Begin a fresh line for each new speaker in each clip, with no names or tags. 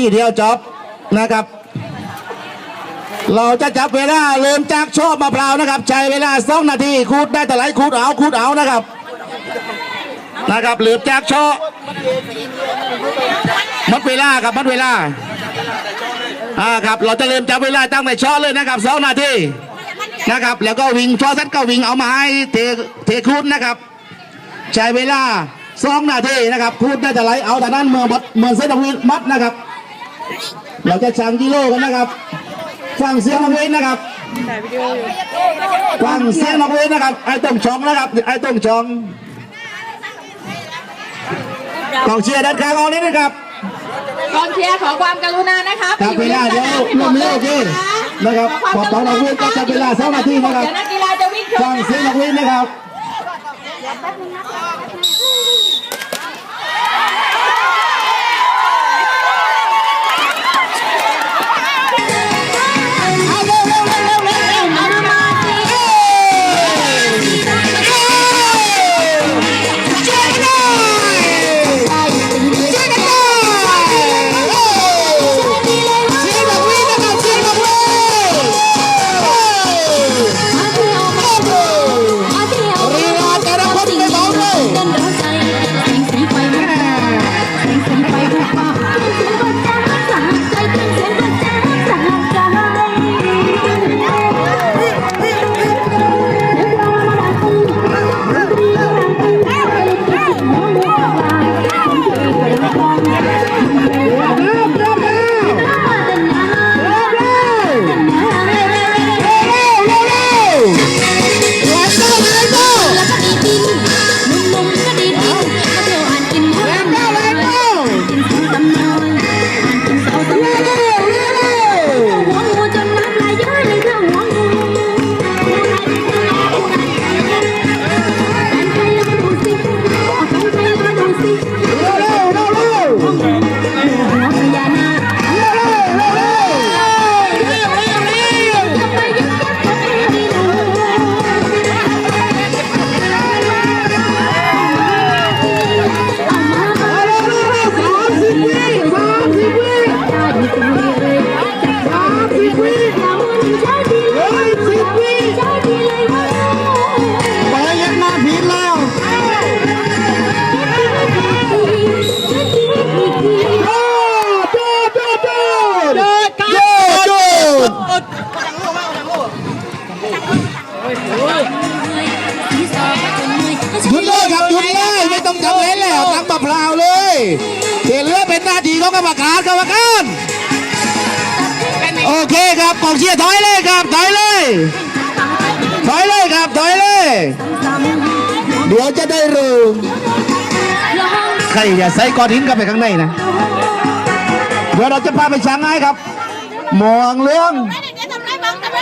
ทีเดียวจบนะครับ เราจะจับเวลาเริ่มจากโชอบมะพร้าวนะครับ ใช้เวลาสองนาทีคูดได้แต่ไหลคูดเอาคูดเอานะครับนะครับเหลือจากโชอบหมดเวลาครับหมดเวลาอ่าครับ เราจะเริ่มจับเวลาตั้งแต่ช้อเลยนะครับสองนาทีนะครับ แล้วก็วิ่งช้อสัตก็วิ่งเอามาให้เทเทคูดนะครับ ใช้เวลาสองนาทีนะครับคูดได้แต่ไหลเอาแต่นั้นเมื่อมัดเมื่อเส้นวิมัดนะครับ เราจะชั่งกิโลกันนะครับ ฟังเสียงนักเวทนะครับฟังเสียงนักเวทนะครับ ไอ้ต้องชองนะครับ ไอ้ต้องชองกองเชียร์ด้านข้างเอานี้นะครับ
กองเชียร์ขอความกรุณานะครับ
จับเวลาเดี๋ยวลมเร็วโอเคนะครับขอต่อนักเวทก็จับเวลาสองนาทีนะครับ
เดี๋ยวนักกีฬาจะ
Yamaha. หยุดเลยครับหยุดเลยไม่ต้องจับเล่นแล้วตั้งมะพร้าวเลยเทเหลือเป็นหน้าที่ของกรรมการกรรมการโอเคครับกองเชียร์ถอยเลยครับถอยเลยถอยเลยครับถอยเลย เดี๋ยวจะได้รู้ใครอย่าใส่ก้อนหินเข้าไปข้างในนะเดี๋ยวเราจะพาไปช้างไห้ครับมองเรื่อง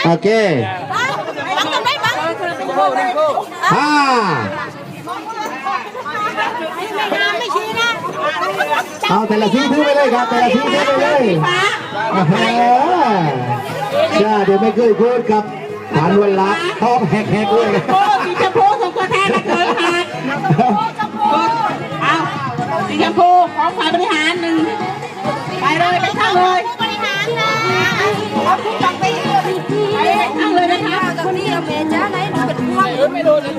โอเค ห้าเอาแต่ละทีถือไปเลยครับแต่ละทีถือไปเลยอ่าฮะใช่เดี๋ยวไม่เคยพูดครับฐานวันละท้องแหกๆเลย
โอ้สีชมพูส่งตัวแทนนะเกินค่ะเอาสีชมพูของฝ่ายบริหารหนึ่งไปเลยไปข้างเลย ไม่โดนเลย